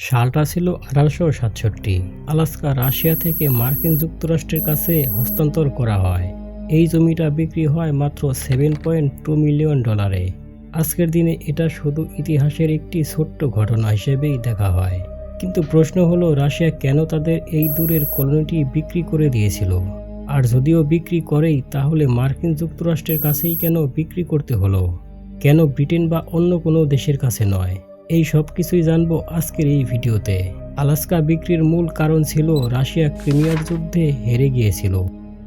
সালটা ছিল আঠারোশো সাতষট্টি। আলাস্কা, রাশিয়া থেকে মার্কিন যুক্তরাষ্ট্রের কাছে হস্তান্তর করা হয়। এই জমিটা বিক্রি হয় মাত্র সেভেন পয়েন্ট টু মিলিয়ন ডলারে। আজকের দিনে এটা শুধু ইতিহাসের একটি ছোট্ট ঘটনা হিসেবেই দেখা হয়। কিন্তু প্রশ্ন হলো, রাশিয়া কেন তাদের এই দূরের কলোনিটি বিক্রি করে দিয়েছিল? আর যদিও বিক্রি করেই, তাহলে মার্কিন যুক্তরাষ্ট্রের কাছেই কেন বিক্রি করতে হলো? কেন ব্রিটেন বা অন্য কোনো দেশের কাছে নয়? এই সব কিছুই জানব আজকের এই ভিডিওতে। আলাস্কা বিক্রির মূল কারণ ছিল রাশিয়া ক্রিমিয়ার যুদ্ধে হেরে গিয়েছিল।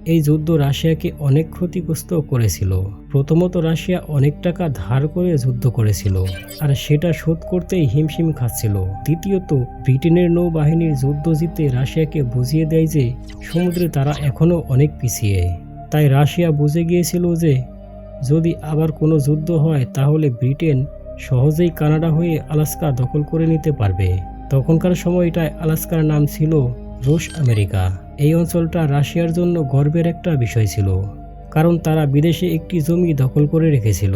এই যুদ্ধ রাশিয়াকে অনেক ক্ষতিগ্রস্ত করেছিল। প্রথমত রাশিয়া অনেক টাকা ধার করে যুদ্ধ করেছিল, আর সেটা শোধ করতেই হিমশিম খাচ্ছিল। দ্বিতীয়ত, ব্রিটেনের নৌবাহিনীর যুদ্ধ জিতে রাশিয়াকে বুঝিয়ে দেয় যে, সমুদ্রে তারা এখনও অনেক পিছিয়ে। তাই রাশিয়া বুঝে গিয়েছিল যে, যদি আবার কোনো যুদ্ধ হয় তাহলে ব্রিটেন সহজেই কানাডা হয়ে আলাস্কা দখল করে নিতে পারবে। তখনকার সময়টায় আলাস্কার নাম ছিল রুশ আমেরিকা। এই অঞ্চলটা রাশিয়ার জন্য গর্বের একটা বিষয় ছিল, কারণ তারা বিদেশে একটি জমি দখল করে রেখেছিল।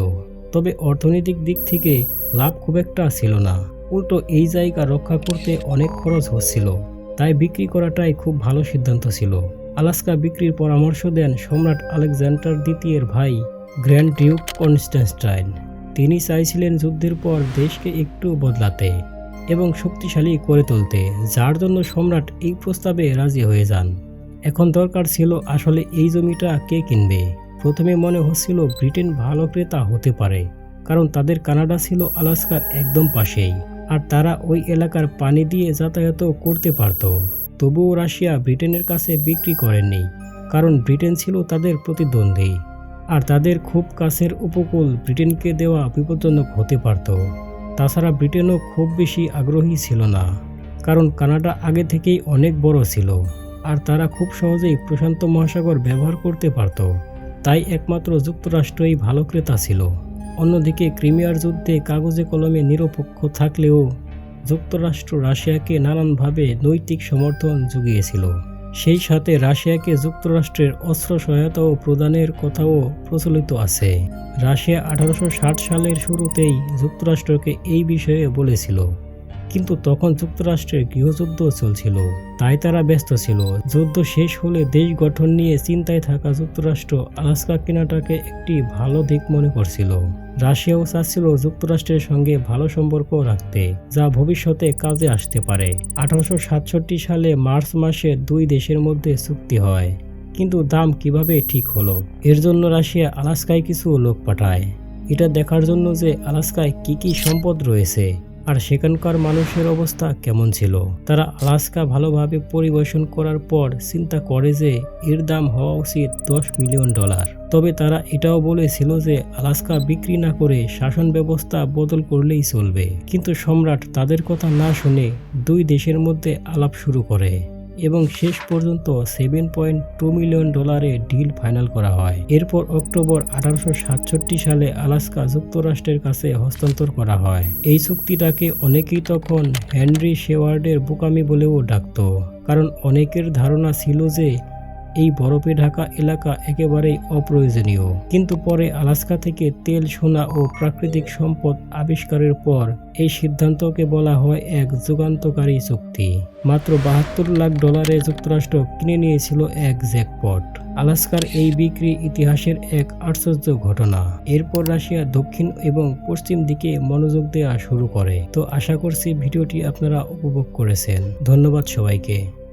তবে অর্থনৈতিক দিক থেকে লাভ খুব একটা ছিল না। উল্টো এই জায়গা রক্ষা করতে অনেক খরচ হচ্ছিল, তাই বিক্রি করাটাই খুব ভালো সিদ্ধান্ত ছিল। আলাস্কা বিক্রির পরামর্শ দেন সম্রাট আলেকজান্ডার দ্বিতীয়ের ভাই গ্র্যান্ড ডিউক কনস্ট্যান্টাইন তিনি চাইছিলেন যুদ্ধের পর দেশকে একটু বদলাতে এবং শক্তিশালী করে তুলতে, যার জন্য সম্রাট এই প্রস্তাবে রাজি হয়ে যান। এখন দরকার ছিল আসলে এই জমিটা কে কিনবে? প্রথমে মনে হচ্ছিল ব্রিটেন ভালো ক্রেতা হতে পারে, কারণ তাদের কানাডা ছিল আলাস্কার একদম পাশেই, আর তারা ওই এলাকার পানি দিয়ে যাতায়াত করতে পারত। তবুও রাশিয়া ব্রিটেনের কাছে বিক্রি করেননি, কারণ ব্রিটেন ছিল তাদের প্রতিদ্বন্দ্বী। আর তাদের খুব কাছের উপকূল ব্রিটেনকে দেওয়া বিপজ্জনক হতে পারত। তাছাড়া ব্রিটেনও খুব বেশি আগ্রহী ছিল না, কারণ কানাডা আগে থেকেই অনেক বড় ছিল, আর তারা খুব সহজেই প্রশান্ত মহাসাগর ব্যবহার করতে পারত। তাই একমাত্র যুক্তরাষ্ট্রই ভালো ক্রেতা ছিল। অন্যদিকে ক্রিমিয়ার যুদ্ধে কাগজে কলমে নিরপেক্ষ থাকলেও যুক্তরাষ্ট্র রাশিয়াকে নানানভাবে নৈতিক সমর্থন জুগিয়েছিল। সেই সাথে রাশিয়াকে যুক্তরাষ্ট্রের অস্ত্র সহায়তাও প্রদানের কথাও প্রচলিত আছে। রাশিয়া আঠারোশো ষাট সালের শুরুতেই যুক্তরাষ্ট্রকে এই বিষয়ে বলেছিল। কিন্তু তখন যুক্তরাষ্ট্রের গৃহযুদ্ধ চলছিল, তাই তারা ব্যস্ত ছিল। যুদ্ধ শেষ হলে দেশ গঠন নিয়ে চিন্তায় থাকা যুক্তরাষ্ট্র আলাস্কা কেনাটাকে একটি ভালো দিক মনে করছিল। রাশিয়াও চাচ্ছিল যুক্তরাষ্ট্রের সঙ্গে ভালো সম্পর্ক রাখতে, যা ভবিষ্যতে কাজে আসতে পারে। আঠারোশো সাতষট্টি সালে মার্চ মাসে দুই দেশের মধ্যে চুক্তি হয়, কিন্তু দাম কীভাবে ঠিক হলো? এর জন্য রাশিয়া আলাস্কায় কিছু লোক পাঠায়। এটা দেখার জন্য যে আলাস্কায় কি কি সম্পদ রয়েছে। আর সেখানকার মানুষের অবস্থা কেমন ছিল? তারা আলাস্কা ভালোভাবে পরিবেশন করার পর চিন্তা করে যে এর দাম হওয়া উচিত দশ মিলিয়ন ডলার। তবে তারা এটাও বলেছিল যে আলাস্কা বিক্রি না করে শাসন ব্যবস্থা বদল করলেই চলবে। কিন্তু সম্রাট তাদের কথা না শুনে দুই দেশের মধ্যে আলাপ শুরু করে। এবং শেষ পর্যন্ত সেভেন পয়েন্ট টু মিলিয়ন ডলারে ডিল ফাইনাল করা হয়। এরপর অক্টোবর আঠারোশো সাতষট্টি সালে আলাস্কা যুক্তরাষ্ট্রের কাছে হস্তান্তর করা হয়। এই চুক্তিটাকে অনেকেই তখন হেনরি শেওয়ার্ডের বোকামি বলেও ডাকত। কারণ অনেকের ধারণা ছিল যে এই বরফে ঢাকা এলাকা একেবারেই অপ্রয়োজনীয়। কিন্তু পরে আলাস্কা থেকে তেল, সোনা ও প্রাকৃতিক সম্পদ আবিষ্কারের পর এই সিদ্ধান্তকে বলা হয় এক যুগান্তকারী চুক্তি। মাত্র বাহাত্তর লাখ ডলারে যুক্তরাষ্ট্র কিনে নিয়েছিল এক জ্যাকপট। আলাস্কার এই বিক্রি ইতিহাসের এক আশ্চর্য ঘটনা। এরপর রাশিয়া দক্ষিণ এবং পশ্চিম দিকে মনোযোগ দেওয়া শুরু করে। তো আশা করছি ভিডিওটি আপনারা উপভোগ করেছেন। ধন্যবাদ সবাইকে।